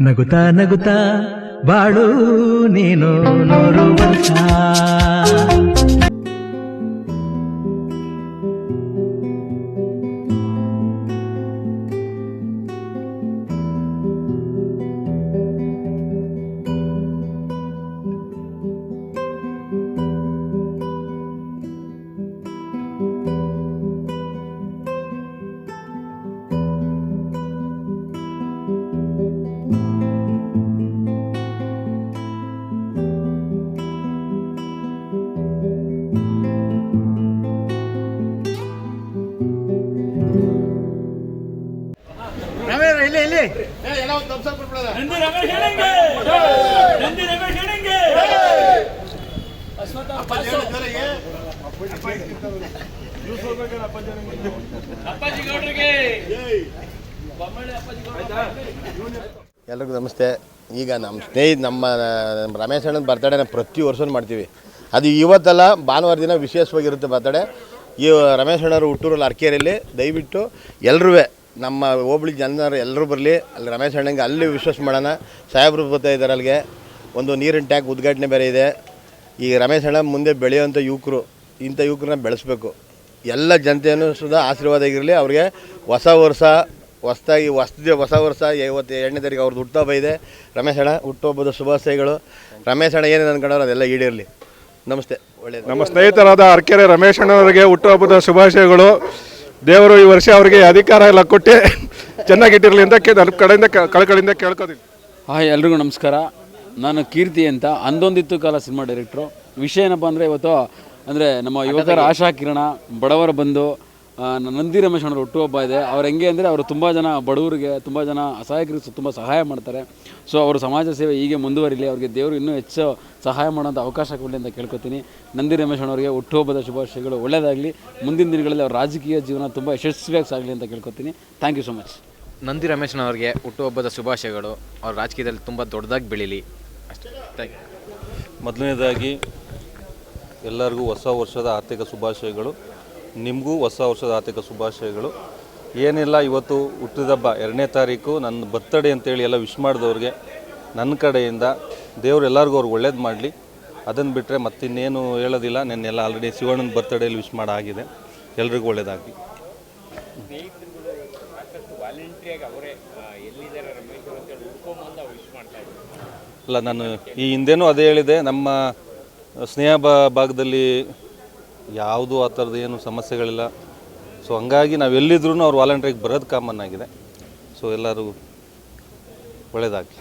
ನಗುತ್ತಾ ನಗುತ್ತಾ ಬಾಳು ನೀನು ನೂರು ನಂದಿ ರಮೇಶ್ ಹೇಳಂಗೆ. ನಂದಿ ರಮೇಶ್ ಹೇಳಂಗೆ ಅಪ್ಪಾಜಿ ಗೌಡ್ರಿಗೆ. ಬೊಮ್ಮಳ್ಳಿ ಅಪ್ಪಾಜಿ ಗೌಡ್ರಿಗೆ ಎಲ್ರಿಗೂ ನಮಸ್ತೆ. ಈಗ ನಮ್ಮ ಸ್ನೇಹಿತ ನಮ್ಮ ನಮ್ಮ ರಮೇಶ್ ಅಣ್ಣನ ಬರ್ತಡೇನ ಪ್ರತಿ ವರ್ಷವೂ ಮಾಡ್ತೀವಿ. ಅದು ಇವತ್ತಲ್ಲ ಭಾನುವಾರ ದಿನ ವಿಶೇಷವಾಗಿರುತ್ತೆ ಬರ್ತಡೇ ಈ ರಮೇಶ್ ಅಣ್ಣರು ಹುಟ್ಟೂರಲ್ಲಿ ಅರ್ಕೇರಿಯಲ್ಲಿ ದಯವಿಟ್ಟು ಎಲ್ಲರೂ ನಮ್ಮ ಹೋಬಳಿ ಜನರು ಎಲ್ಲರೂ ಬರಲಿ, ಅಲ್ಲಿ ರಮೇಶ್ ಅಣ್ಣಂಗೆ ಅಲ್ಲಿ ವಿಶ್ವಾಸ ಮಾಡೋಣ. ಸಾಹೇಬರು ಬರ್ತಾ ಇದ್ದಾರೆ ಅಲ್ಲಿಗೆ. ಒಂದು ನೀರಿನ ಟ್ಯಾಂಕ್ ಉದ್ಘಾಟನೆ ಬೇರೆ ಇದೆ. ಈ ರಮೇಶ್ ಅಣ್ಣ ಮುಂದೆ ಬೆಳೆಯುವಂಥ ಯುವಕರು, ಇಂಥ ಯುವಕರನ್ನ ಬೆಳೆಸಬೇಕು. ಎಲ್ಲ ಜನತೆಯನ್ನು ಸುದ ಆಶೀರ್ವಾದ ಆಗಿರಲಿ. ಅವ್ರಿಗೆ ಹೊಸ ವರ್ಷ ಹೊಸ್ದಾಗಿ ಹೊಸ ಹೊಸ ವರ್ಷ ಇವತ್ತು ಎರಡನೇ ತಾರೀಕು ಅವ್ರದ್ದು ಹುಟ್ಟುಹಬ್ಬ ಇದೆ. ರಮೇಶ್ ಅಣ್ಣ, ಹುಟ್ಟುಹಬ್ಬದ ಶುಭಾಶಯಗಳು. ರಮೇಶ್ ಅಣ್ಣ ಏನೇನು ಅನ್ಕೊಂಡವ್ರು ಅದೆಲ್ಲ ಈಡೇರಲಿ. ನಮಸ್ತೆ. ಒಳ್ಳೆಯದು ನಮ್ಮ ಸ್ನೇಹಿತರಾದ ಅರ್ಕೆರೆ ರಮೇಶ್ ಅಣ್ಣವರಿಗೆ ಹುಟ್ಟುಹಬ್ಬದ ಶುಭಾಶಯಗಳು. ದೇವರು ಈ ವರ್ಷ ಅವರಿಗೆ ಅಧಿಕಾರ ಎಲ್ಲ ಕೊಟ್ಟೆ ಚೆನ್ನಾಗಿಟ್ಟಿರಲಿ ಅಂತ ಕೇ- ನನ್ನ ಕಡೆಯಿಂದ ಕ- ಕಳಕಳಿಯಿಂದ ಕೇಳ್ಕೊತೀನಿ. ಹಾಯ್ ಎಲ್ರಿಗೂ ನಮಸ್ಕಾರ. ನಾನು ಕೀರ್ತಿ ಅಂತ ಅಂದೊಂದಿತ್ತು ಕಾಲ ಸಿನಿಮಾ ಡೈರೆಕ್ಟ್ರು. ವಿಷಯ ಏನಪ್ಪ ಅಂದರೆ ಇವತ್ತು ಅಂದರೆ ನಮ್ಮ ಯುವಕರ ಆಶಾ ಕಿರಣ ಬಡವರ ಆ, ನಂದಿ ರಮೇಶ್ ಹುಟ್ಟುಹಬ್ಬ ಇದೆ. ಅವ್ರು ಹೆಂಗೆ ಅಂದರೆ ಅವರು ತುಂಬ ಜನ ಬಡವರಿಗೆ ತುಂಬ ಜನ ಅಸಹಾಯಕರಿಗೆ ತುಂಬ ಸಹಾಯ ಮಾಡ್ತಾರೆ. ಸೊ ಅವರು ಸಮಾಜ ಸೇವೆ ಹೀಗೆ ಮುಂದುವರಿಲಿ ಅವರಿಗೆ ದೇವರು ಇನ್ನೂ ಹೆಚ್ಚು ಸಹಾಯ ಮಾಡೋಂಥ ಅವಕಾಶ ಕೊಡಲಿ ಅಂತ ಕೇಳ್ಕೊತೀನಿ. ನಂದಿ ರಮೇಶ್ ಅಣ್ಣವರಿಗೆ ಹುಟ್ಟುಹಬ್ಬದ ಶುಭಾಶಯಗಳು. ಒಳ್ಳೆಯದಾಗಲಿ ಮುಂದಿನ ದಿನಗಳಲ್ಲಿ ಅವ್ರ ರಾಜಕೀಯ ಜೀವನ ತುಂಬ ಯಶಸ್ವಿಯಾಗಿ ಸಾಗಲಿ ಅಂತ ಕೇಳ್ಕೊತೀನಿ. Thank you so much Nandi ರಮೇಶ್ನವ್ರಿಗೆ ಹುಟ್ಟುಹಬ್ಬದ ಶುಭಾಶಯಗಳು. ಅವ್ರ ರಾಜಕೀಯದಲ್ಲಿ ತುಂಬ ದೊಡ್ಡದಾಗಿ ಬೆಳೀಲಿ. ಅಷ್ಟೇ. ಥ್ಯಾಂಕ್ ಯು ಮೊದಲನೇದಾಗಿ ಎಲ್ಲರಿಗೂ ಹೊಸ ವರ್ಷದ ಆರ್ಥಿಕ ಶುಭಾಶಯಗಳು. ನಿಮಗೂ ಹೊಸ ವರ್ಷದ ಆರ್ಥಿಕ ಶುಭಾಶಯಗಳು. ಏನಿಲ್ಲ, ಇವತ್ತು ಹುಟ್ಟಿದಬ್ಬ ಎರಡನೇ ತಾರೀಕು. ನನ್ನ ಬರ್ತಡೇ ಅಂತೇಳಿ ಎಲ್ಲ ವಿಶ್ ಮಾಡಿದವ್ರಿಗೆ, ನನ್ನ ಕಡೆಯಿಂದ ದೇವ್ರು ಎಲ್ಲರಿಗೂ ಅವ್ರಿಗೆ ಒಳ್ಳೇದು ಮಾಡಲಿ. ಅದನ್ನು ಬಿಟ್ಟರೆ ಮತ್ತಿನ್ನೇನು ಹೇಳೋದಿಲ್ಲ. ನೆನ್ನೆಲ್ಲ ಆಲ್ರೆಡಿ ಶಿವಣ್ಣನ ಬರ್ತಡೇಲಿ ವಿಶ್ ಮಾಡಾಗಿದೆ. ಎಲ್ರಿಗೂ ಒಳ್ಳೇದಾಗಲಿ. ಅಲ್ಲ, ನಾನು ಈ ಹಿಂದೆನೂ ಅದೇ ಹೇಳಿದೆ. ನಮ್ಮ ಸ್ನೇಹ ಭಾಗದಲ್ಲಿ ಯಾವುದೂ ಆ ಥರದ್ದು ಏನು ಸಮಸ್ಯೆಗಳಿಲ್ಲ. ಸೊ ಹಂಗಾಗಿ ನಾವು ಎಲ್ಲಿದ್ರೂ ಅವ್ರು ವಾಲಂಟ್ರಿಗೆ ಬರೋದು ಕಾಮನ್ ಆಗಿದೆ. ಸೊ ಎಲ್ಲರೂ ಒಳ್ಳೆಯದಾಗಲಿ